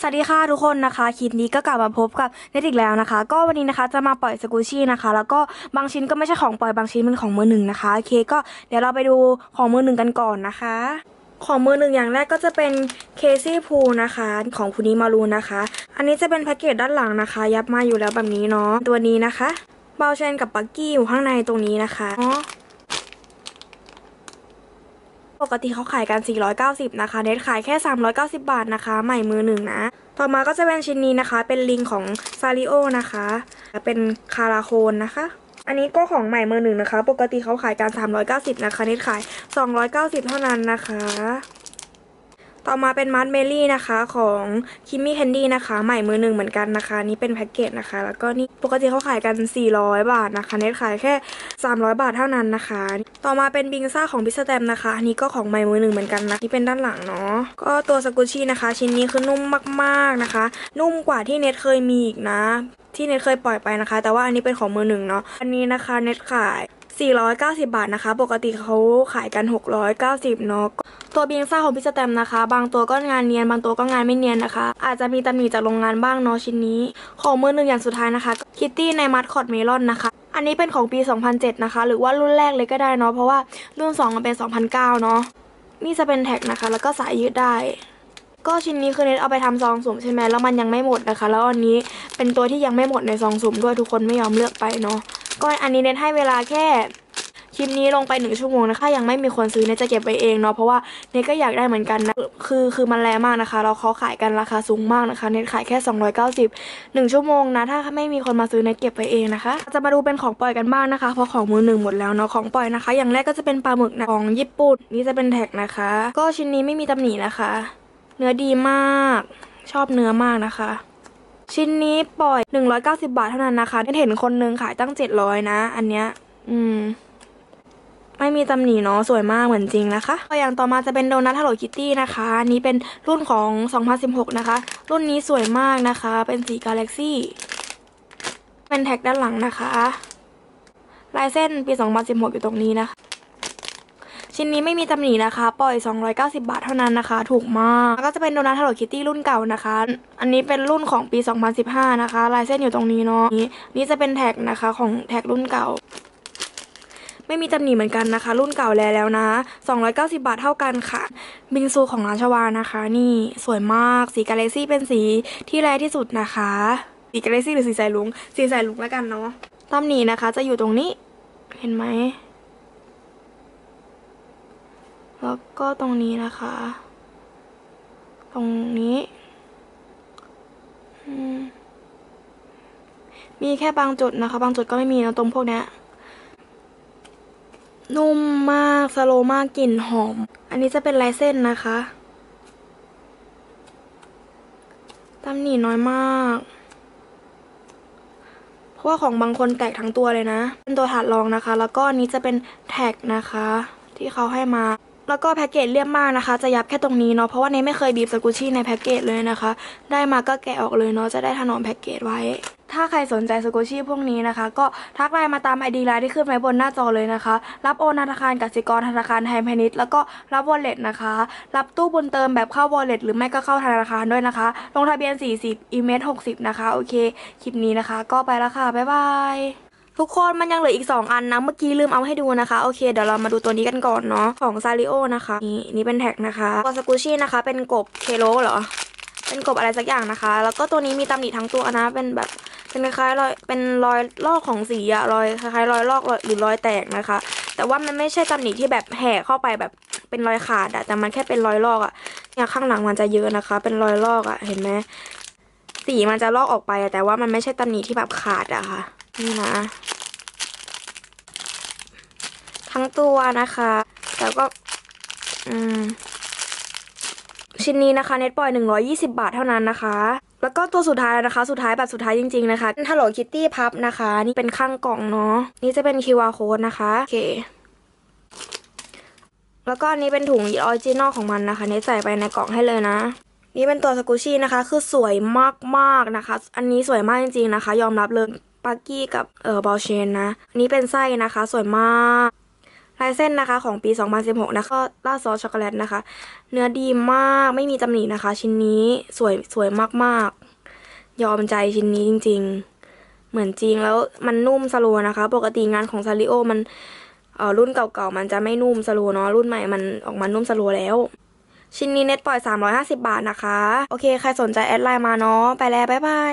สวัสดีค่ะทุกคนนะคะคลิปนี้ก็กลับมาพบกับเน็ตอีกแล้วนะคะ ก็วันนี้นะคะจะมาปล่อยสกูชี่นะคะ แล้วก็บางชิ้นก็ไม่ใช่ของปล่อยบางชิ้นเป็นของมือหนึ่งนะคะโอเคก็เดี๋ยวเราไปดูของมือหนึ่งกันก่อนนะคะ ของมือหนึ่งอย่างแรกก็จะเป็นเคซี่พูนะคะของพูนิมารูนะคะ อันนี้จะเป็นแพ็กเกจด้านหลังนะคะ ยับมาอยู่แล้วแบบนี้เนาะตัวนี้นะคะเบลเชนกับปักกี้อยู่ข้างในตรงนี้นะคะเนาะ ปกติเขาขายกัน 490 นะคะ เน็ตขายแค่ 390 บาทนะคะ ใหม่มือหนึ่งนะ ต่อมาก็จะเป็นชิ้นนี้นะคะ เป็นลิงของซาริโอนะคะ เป็นคาราโคนนะคะ อันนี้ก็ของใหม่มือหนึ่งนะคะ ปกติเขาขายกัน 390 นะคะ เน็ตขาย 290 เท่านั้นนะคะ ต่อมาเป็นมัดเมลี่นะคะของคิมมี่แคนดี้นะคะ ใหม่มือหนึ่งเหมือนกันนะคะ นี่เป็นแพ็กเกจนะคะ แล้วก็นี่ปกติเขาขายกัน 400 บาทนะคะ เน็ตขายแค่ 300 บาทเท่านั้นนะคะ ต่อมาเป็นบิงซ่าของพิสแตมนะคะ อันนี้ก็ของใหม่มือหนึ่งเหมือนกันนะนี่เป็นด้านหลังเนาะก็ตัวสกุชี่นะคะ ชิ้นนี้คือนุ่มมากๆนะคะ นุ่มกว่าที่เน็ตเคยมีอีกนะ ที่เน็ตเคยปล่อยไปนะคะ แต่ว่าอันนี้เป็นของมือหนึ่งเนาะอันนี้นะคะเน็ตขาย490 บาทนะคะ ปกติเขาขายกัน 690 เนาะ ตัวบิงซ่าของพิสแตมนะคะ บางตัวก็งานเนียน บางตัวก็งานไม่เนียนนะคะ อาจจะมีตำหนิจากโรงงานบ้างเนาะชิ้นนี้ ของมือหนึ่งอย่างสุดท้ายนะคะคิตตี้ในมัดคอดเมลอนนะคะ อันนี้เป็นของปี 2007 นะคะ หรือว่ารุ่นแรกเลยก็ได้เนาะเพราะว่ารุ่น 2 มันเป็น 2009 เนาะนี่จะเป็นแท็กนะคะ แล้วก็สายยืดได้ ก็ชิ้นนี้คือเน็ตเอาไปทำซองสุ่มใช่ไหมแล้วมันยังไม่หมดนะคะ แล้วอันนี้เป็นตัวที่ยังไม่หมดในซองสุ่มด้วยทุกคนไม่ยอมเลือกไปเนาะก็อันนี้เน็ตให้เวลาแค่ คลิปนี้ลงไปหนึ่งชั่วโมงนะคะยังไม่มีคนซื้อเน็ตจะเก็บไว้เองเนาะเพราะว่าเนก็อยากได้เหมือนกันนะคือคือมันแรงมากนะคะแล้วเขาขายกันราคาสูงมากนะคะ เนขายแค่ 290หนึ่งชั่วโมงนะ ถ้าไม่มีคนมาซื้อเนเก็บไว้เองนะคะ จะมาดูเป็นของปล่อยกันบ้างนะคะเพราะของมือหนึ่งหมดแล้วเนาะของปล่อยนะคะ อย่างแรกก็จะเป็นปลาหมึกนะของญี่ปุ่นนี่จะเป็นแท็กนะคะ ก็ชิ้นนี้ไม่มีตำหนินะคะ เนื้อดีมาก ชอบเนื้อมากนะคะชิ้นนี้ปล่อย 190 บาทเท่านั้นนะคะเห็นคนนึงขายตั้ง 700 นะ อันเนี้ย อืม ไม่มีตำหนิเนาะสวยมากเหมือนจริงนะคะตัวอย่างต่อมาจะเป็นโดนัทฮัลโหลคิตตี้นะคะอันนี้เป็นรุ่นของ 2016 นะคะ รุ่นนี้สวยมากนะคะ เป็นสีกาแล็กซี่เป็นแท็กด้านหลังนะคะลายเส้นปี 2016 อยู่ตรงนี้นะคะชิ้นนี้ไม่มีตำหนินะคะ ปล่อย 290 บาทเท่านั้นนะคะ ถูกมากแล้วก็จะเป็นโดนัทฮัลโหลคิตตี้รุ่นเก่านะคะ อันนี้เป็นรุ่นของปี 2015 นะคะ ลายเส้นอยู่ตรงนี้เนาะ นี่นี่จะเป็นแท็กนะคะของแท็กรุ่นเก่า ไม่มีตำหนิเหมือนกันนะคะ รุ่นเก่าแล้วแล้วนะ 290 บาทเท่ากันค่ะ บิงซูของร้านชวานะคะ นี่สวยมากสีกาแล็กซี่เป็นสีที่แรงที่สุดนะคะ สีกาแล็กซี่หรือสีสายลุงสีสายลุงแล้วกันเนาะตำหนินะคะจะอยู่ตรงนี้เห็นไหมแล้วก็ตรงนี้นะคะ ตรงนี้มมีแค่บางจุดนะคะ บางจุดก็ไม่มีนะตรงพวกเนี้ย นุ่มมากสโลมากกลิ่นหอม อันนี้จะเป็นลายเส้นนะคะตำหนิน้อยมาก เพราะว่าของบางคนแตกทั้งตัวเลยนะ เป็นตัวถาดรองนะคะ แล้วก็อันนี้จะเป็นแท็กนะคะ ที่เขาให้มา แล้วก็แพ็กเกจเรียบมากนะคะ จะยับแค่ตรงนี้เนาะ เพราะว่าเนยไม่เคยบีบสกุชี่ในแพ็กเกจเลยนะคะ ได้มาก็แกะออกเลยเนาะ จะได้ถนอมแพ็กเกจไว้ ถ้าใครสนใจสกุชี่พวกนี้นะคะ ก็ทักไลน์มาตามไอดีไลน์ที่ขึ้นไว้บนหน้าจอเลยนะคะ รับโอนธนาคารกสิกรธนาคารไทยพาณิชย์แล้วก็รับวอลเล็ตนะคะ รับตู้บุญเติมแบบเข้าวอลเล็ตหรือไม่ก็เข้าธนาคารด้วยนะคะ ลงทะเบียน 40อีเมล60 นะคะ โอเค คลิปนี้นะคะ ก็ไปแล้วค่ะ บ๊ายบายทุกคนมันยังเหลืออีก 2 อันนะ เมื่อกี้ลืมเอาให้ดูนะคะ โอเค เดี๋ยวเรามาดูตัวนี้กันก่อนเนาะของซาริโอนะคะ นี่นี่เป็นแท็กนะคะตัวสกูชี่นะคะ เป็นกบเคโลเหรอ เป็นกบอะไรสักอย่างนะคะ แล้วก็ตัวนี้มีตำหนิทั้งตัวนะ เป็นแบบเป็นคล้ายๆรอยเป็นรอยลอกของสีอะรอยคล้ายๆรอยลอกหรือรอยแตกนะคะ แต่ว่ามันไม่ใช่ตำหนิที่แบบแห่เข้าไปแบบเป็นรอยขาดอะแต่มันแค่เป็นรอยลอกอะเนี่ยข้างหลังมันจะเยอะนะคะ เป็นรอยลอกอะเห็นไหมสีมันจะลอกออกไปแต่ว่ามันไม่ใช่ตำหนิที่แบบขาดอะค่ะ นี่นะ ทั้งตัวนะคะ แล้วก็ อืม ชิ้นนี้นะคะเน็ตปล่อย 120 บาทเท่านั้นนะคะ แล้วก็ตัวสุดท้ายแล้วนะคะ สุดท้ายแบบสุดท้ายจริงๆนะคะเป็น Hello Kitty พับนะคะ นี่เป็นข้างกล่องเนาะนี่จะเป็น QR code นะคะโอเคแล้วก็อันนี้เป็นถุงออริจินอลของมันนะคะเน็ตใส่ไปในกล่องให้เลยนะ นี่เป็นตัวสกูชี่นะคะ คือสวยมากๆนะคะ อันนี้สวยมากจริงๆนะคะ ยอมรับเลยปักกี้กับเออบอลเชนนะอันนี้เป็นไส้นะคะ สวยมาก ลายเส้นนะคะของปี 2016 นะคะล่าซอสช็อกโกแลตนะคะ เนื้อดีมากไม่มีตำหนินะคะ ชิ้นนี้สวยสวยมากๆ ยอมใจชิ้นนี้จริง ๆ เหมือนจริงแล้วมันนุ่มสโลนะคะ ปกติงานของซาริโอมันเอ่อรุ่นเก่าๆ มันจะไม่นุ่มสโลเนาะรุ่นใหม่มันออกมานุ่มสโลแล้ว ชิ้นนี้เน็ตปล่อย 350 บาทนะคะ โอเค ใครสนใจแอดไลน์มาเนาะไปแล้วบ๊ายบาย